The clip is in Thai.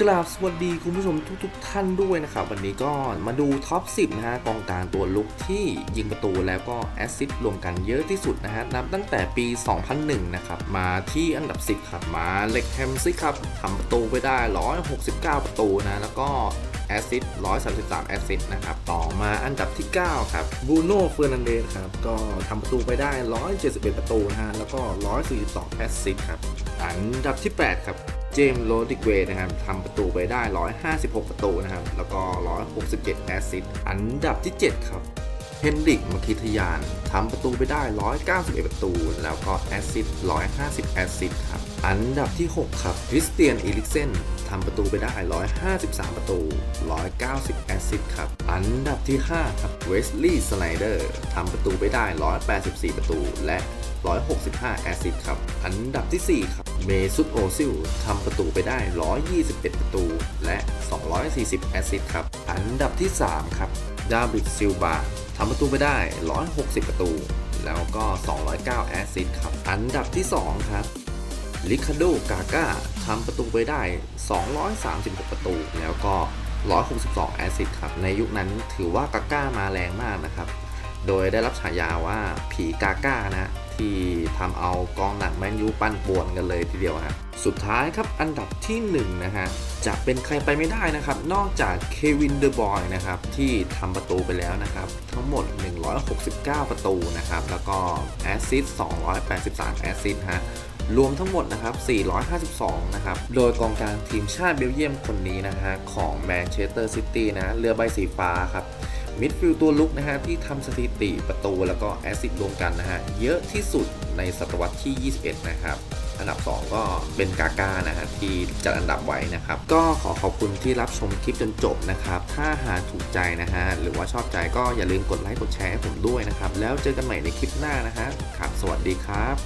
กราบสวัสดีคุณผู้ชมทุกๆทท่านด้วยนะครับ วันนี้ก็มาดูท็อป 10 นะฮะกองกลางตัวลุกที่ยิงประตูแล้วก็แอสซิสต์รวมกันเยอะที่สุดนะฮะ นับตั้งแต่ปี 2001 นะครับ มาที่อันดับ 10 ครับ มาเล็กแฮมซิครับทำประตูไปได้ 169 ประตูนะ แล้วก็แอสซิสต์133 แอสซิสต์นะครับ ต่อมาอันดับที่ 9 ครับบูโน่เฟอร์นันเดสครับ ก็ทำประตูไปได้ 171 ประตูนะฮะ แล้วก็ 142 แอสซิสต์ครับ อันดับที่ 8 ครับ เจมส์โรดิกเวย์นะครับทำประตูไปได้ 156 ประตูนะครับ แล้วก็ 167 แอสซิสต์อันดับที่ 7 ครับ เฮนริกมคิทยานทำประตูไปได้ 191 ประตู แล้วก็แอสซิสต์150 แอสซิสต์ครับ อันดับที่ 6 ครับ คริสเตียนอีลิกเซนทำประตูไปได้ 153 ประตู 190 แอสซิสต์ครับ อันดับที่ 5 ครับ เวสลีย์สไนเดอร์ทำประตูไปได้ 184 ประตู และ 165 แอสซิสต์ครับ อันดับทีสี่4 ครับ เมซุตโอซิลทำประตูไปได้ 121 ประตู และ 240 แอสซิสต์ครับ อันดับที่ 3 ครับ ดาวิดซิลบา ทำประตูไปได้ 160 ประตู แล้วก็ 209 แอสซิสต์ครับ อันดับที่ 2 ครับลิคาโดกาก้าทำประตูไปได้ 236 ประตู แล้วก็ 162 แอสซิสต์ครับ ในยุคนั้นถือว่ากาก้ามาแรงมากนะครับ โดยได้รับฉายาว่าผีกาก้านะ ที่ทำเอากองหนังแมนยูปั้นป่วนกันเลยทีเดียวฮะสุดท้ายครับอันดับที่1นะฮะจะเป็นใครไปไม่ได้นะครับ นอกจากเควินเดอะบอยนะครับที่ทำประตูไปแล้วนะครับ ทั้งหมด 169 ประตูนะครับ แล้วก็แอสซิสต์283 แอสซิสต์ฮะรวมทั้งหมดนะครับ 452 นะครับ โดยกองกลางทีมชาติเบลเยียมคนนี้นะฮะของแมนเชสเตอร์ซิตี้นะ เรือใบสีฟ้าครับ มิดฟิลด์ตัวลุกนะฮะที่ทำสถิติประตูแล้วก็แอสซิสต์รวมกันนะฮะเยอะที่สุดในศตวรรษที่ 21 นะครับอันดับ 2 ก็เป็นกาก้านะฮะที่จัดอันดับไว้นะครับ ก็ขอขอบคุณที่รับชมคลิปจนจบนะครับ ถ้าหาถูกใจนะฮะหรือว่าชอบใจก็อย่าลืมกดไลค์กดแชร์ให้ผมด้วยนะครับ แล้วเจอกันใหม่ในคลิปหน้านะฮะครับ สวัสดีครับ